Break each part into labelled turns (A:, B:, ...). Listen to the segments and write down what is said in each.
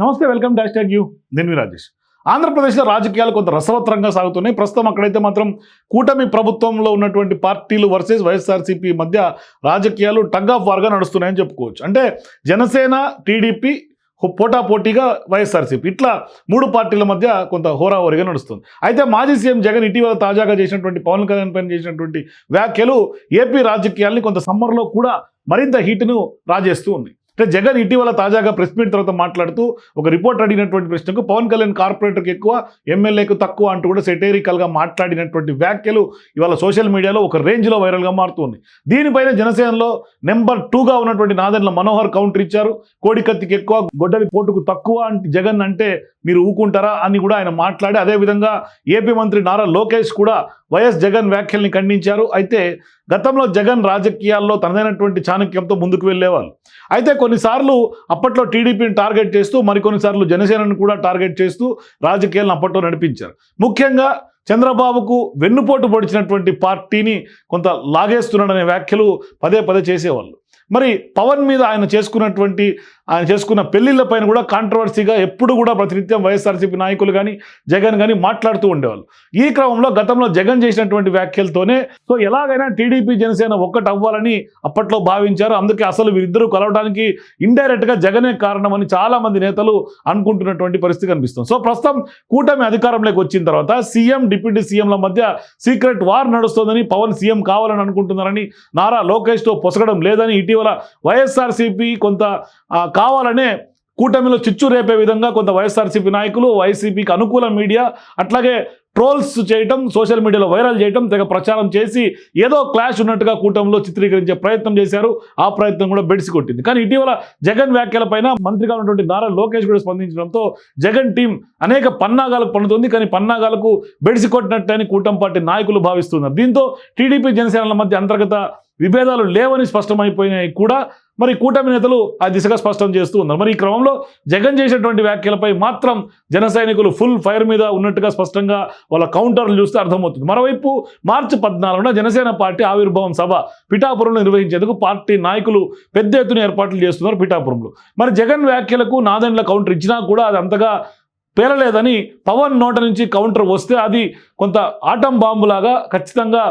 A: నమస్తే welcome dash tag you. నేను రాజేష్. ఆంధ్రప్రదేశ్లో రాజకీయాలు కొంత రసవత్రంగా సాగుతున్నాయి. ప్రస్తుతం అక్కడైతే మాత్రం కూటమి ప్రభుత్వంలో ఉన్నటువంటి పార్టీలు వర్సెస్ వైఎస్ఆర్సీపీ మధ్య రాజకీయాలు టగ్ ఆఫ్ వార్గా నడుస్తున్నాయని చెప్పుకోవచ్చు. అంటే జనసేన టీడీపీ పోటాపోటీగా వైఎస్ఆర్సీపీ. ఇట్లా మూడు పార్టీల మధ్య కొంత హోరాహోరీగా నడుస్తుంది. అయితే మాజీ సీఎం జగన్ ఇటీవల తాజాగా చేసినటువంటి పవన్ కళ్యాణ్ పైన చేసినటువంటి వ్యాఖ్యలు ఏపీ రాజకీయాల్ని కొంత సమ్మర్లో కూడా మరింత హీట్ను రాజేస్తూ ఉన్నాయి. అంటే జగన్ ఇటీవల తాజాగా ప్రెస్ మీట్ తర్వాత మాట్లాడుతూ ఒక రిపోర్ట్ అడిగినటువంటి ప్రశ్నకు పవన్ కళ్యాణ్ కార్పొరేటర్కి ఎక్కువ ఎమ్మెల్యేకు తక్కువ అంటూ కూడా సెటేరికల్గా మాట్లాడినటువంటి వ్యాఖ్యలు ఇవాళ సోషల్ మీడియాలో ఒక రేంజ్లో వైరల్గా మారుతుంది. దీనిపైన జనసేనలో నెంబర్ టూగా ఉన్నటువంటి నాదెండ్ల మనోహర్ కౌంటర్ ఇచ్చారు. కోడికత్తికి ఎక్కువ గొడ్డలి పోటుకు తక్కువ అంటే జగన్ అంటే మీరు ఊకుంటారా అని కూడా ఆయన మాట్లాడి అదేవిధంగా ఏపీ మంత్రి నారా లోకేష్ కూడా వైఎస్ జగన్ వ్యాఖ్యల్ని ఖండించారు. అయితే గతంలో జగన్ రాజకీయాల్లో తనదైనటువంటి చాణక్యంతో ముందుకు వెళ్ళేవాళ్ళు. అయితే కొన్నిసార్లు అప్పట్లో టీడీపీని టార్గెట్ చేస్తూ మరికొన్నిసార్లు జనసేనను కూడా టార్గెట్ చేస్తూ రాజకీయాలను అప్పట్లో నడిపించారు. ముఖ్యంగా చంద్రబాబుకు వెన్నుపోటు పొడిచినటువంటి పార్టీని కొంత లాగేస్తున్నాడనే వ్యాఖ్యలు పదే పదే చేసేవాళ్ళు. మరి పవన్ మీద ఆయన చేసుకున్నటువంటి ఆయన చేసుకున్న పెళ్ళిళ్ళపైన కూడా కాంట్రవర్సీగా ఎప్పుడు కూడా ప్రతినిత్యం వైఎస్ఆర్సీపీ నాయకులు కానీ జగన్ కానీ మాట్లాడుతూ ఉండేవాళ్ళు. ఈ క్రమంలో గతంలో జగన్ చేసినటువంటి వ్యాఖ్యలతోనే సో ఎలాగైనా టీడీపీ జనసేన ఒక్కటి అవ్వాలని అప్పట్లో భావించారు. అందుకే అసలు వీరిద్దరూ కలవడానికి ఇండైరెక్ట్గా జగనే కారణమని చాలా మంది నేతలు అనుకుంటున్నటువంటి పరిస్థితి కనిపిస్తుంది. సో ప్రస్తుతం కూటమి అధికారంలోకి వచ్చిన తర్వాత సీఎం డిప్యూటీ సీఎంల మధ్య సీక్రెట్ వార్ నడుస్తోందని పవన్ సీఎం కావాలని అనుకుంటున్నారని నారా లోకేష్తో పొసగడం లేదని ఇటీవల వైఎస్ఆర్సీపీ కొంత కావాలనే కూటమిలో చిచ్చు రేపే విధంగా కొంత వైఎస్ఆర్సీపీ నాయకులు వైసీపీకి అనుకూల మీడియా అట్లాగే ట్రోల్స్ చేయటం సోషల్ మీడియాలో వైరల్ చేయటం తెగ ప్రచారం చేసి ఏదో క్లాష్ ఉన్నట్టుగా కూటమిలో చిత్రీకరించే ప్రయత్నం చేశారు. ఆ ప్రయత్నం కూడా బెడిసి కొట్టింది. కానీ ఇటీవల జగన్ వ్యాఖ్యలపైన మంత్రిగా ఉన్నటువంటి నారా లోకేష్ కూడా స్పందించడంతో జగన్ టీం అనేక పన్నాగాలకు పన్నుతుంది. కానీ పన్నాగాలకు బెడిసి కొట్టినట్టని కూటమి పార్టీ నాయకులు భావిస్తున్నారు. దీంతో టీడీపీ జనసేనల మధ్య అంతర్గత విభేదాలు లేవని స్పష్టమైపోయినాయి కూడా మరి కూటమి నేతలు ఆ దిశగా స్పష్టం చేస్తూ ఉన్నారు. మరి ఈ క్రమంలో జగన్ చేసినటువంటి వ్యాఖ్యలపై మాత్రం జన సైనికులు ఫుల్ ఫైర్ మీద ఉన్నట్టుగా స్పష్టంగా వాళ్ళ కౌంటర్లు చూస్తే అర్థమవుతుంది. మరోవైపు మార్చి పద్నాలుగున జనసేన పార్టీ ఆవిర్భావం సభ పిఠాపురంలో నిర్వహించేందుకు పార్టీ నాయకులు పెద్ద ఎత్తున ఏర్పాట్లు చేస్తున్నారు పిఠాపురంలో. మరి జగన్ వ్యాఖ్యలకు నాదెండ్ల కౌంటర్ ఇచ్చినా కూడా అది అంతగా పేరలేదని పవన్ నోట నుంచి కౌంటర్ వస్తే అది కొంత ఆటం బాంబులాగా ఖచ్చితంగా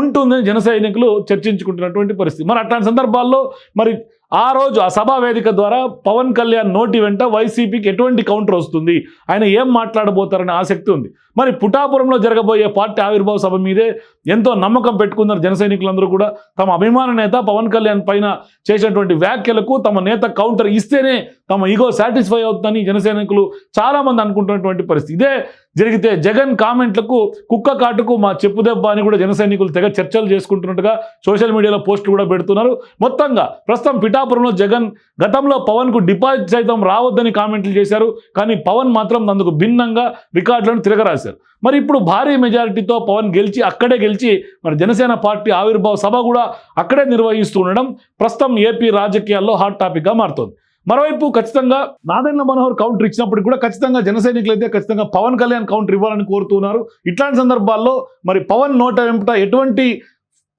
A: ఉంటుందని జన సైనికులు చర్చించుకుంటున్నటువంటి పరిస్థితి. మరి అట్లాంటి సందర్భాల్లో మరి ఆ రోజు ఆ సభా వేదిక ద్వారా పవన్ కళ్యాణ్ నోటి వెంట వైసీపీకి ఎటువంటి కౌంటర్ వస్తుంది? ఆయన ఏం మాట్లాడబోతారనే ఆసక్తి ఉంది. మరి పుటాపురంలో జరగబోయే పార్టీ ఆవిర్భావ సభ మీదే ఎంతో నమ్మకం పెట్టుకున్నారు జన సైనికులందరూ కూడా. తమ అభిమాన నేత పవన్ కళ్యాణ్ పైన చేసినటువంటి వ్యాఖ్యలకు తమ నేత కౌంటర్ ఇస్తేనే తమ ఈగో సాటిస్ఫై అవుతుందని జనసైనికులు చాలామంది అనుకుంటున్నటువంటి పరిస్థితి. ఇదే జరిగితే జగన్ కామెంట్లకు కుక్క కాటుకు మా చెప్పు దెబ్బ అని కూడా జనసైనికులు తెగ చర్చలు చేసుకుంటున్నట్టుగా సోషల్ మీడియాలో పోస్టులు కూడా పెడుతున్నారు. మొత్తంగా ప్రస్తుతం పిఠాపురంలో జగన్ గతంలో పవన్కు డిపాజిట్ సైతం రావద్దని కామెంట్లు చేశారు. కానీ పవన్ మాత్రం అందుకు భిన్నంగా రికార్డులను తిరగరాశారు. మరి ఇప్పుడు భారీ మెజారిటీతో పవన్ గెలిచి అక్కడే గెలిచి మరి జనసేన పార్టీ ఆవిర్భావ సభ కూడా అక్కడే నిర్వహిస్తూ ఉండడం ప్రస్తుతం ఏపీ రాజకీయాల్లో హాట్ టాపిక్గా మారుతోంది. మరోవైపు ఖచ్చితంగా నాదెండ్ల మనోహర్ కౌంటర్ ఇచ్చినప్పుడు కూడా ఖచ్చితంగా జన అయితే ఖచ్చితంగా పవన్ కళ్యాణ్ కౌంటర్ ఇవ్వాలని కోరుతున్నారు. ఇట్లాంటి సందర్భాల్లో మరి పవన్ నోట వెంపట ఎటువంటి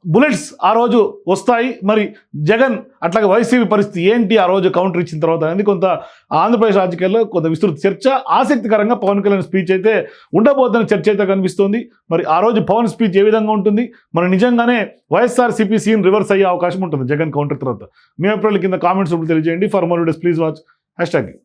A: బుల్లెట్స్ ఆ రోజు వస్తాయి. మరి జగన్ అట్లాగే వైసీపీ పరిస్థితి ఏంటి? ఆ రోజు కౌంటర్ ఇచ్చిన తర్వాత అనేది కొంత ఆంధ్రప్రదేశ్ రాజకీయాల్లో కొంత విస్తృత చర్చ. ఆసక్తికరంగా పవన్ కళ్యాణ్ స్పీచ్ అయితే ఉండబోతున్న చర్చ అయితే కనిపిస్తోంది. మరి ఆ రోజు పవన్ స్పీచ్ ఏ విధంగా ఉంటుంది? మరి నిజంగానే వైఎస్ఆర్సీపీ సీన్ రివర్స్ అయ్యే అవకాశం ఉంటుంది జగన్ కౌంటర్ తర్వాత. మీ అభిప్రాయాలు కింద కామెంట్స్ తెలియజేయండి. For more days please watch. Hashtag.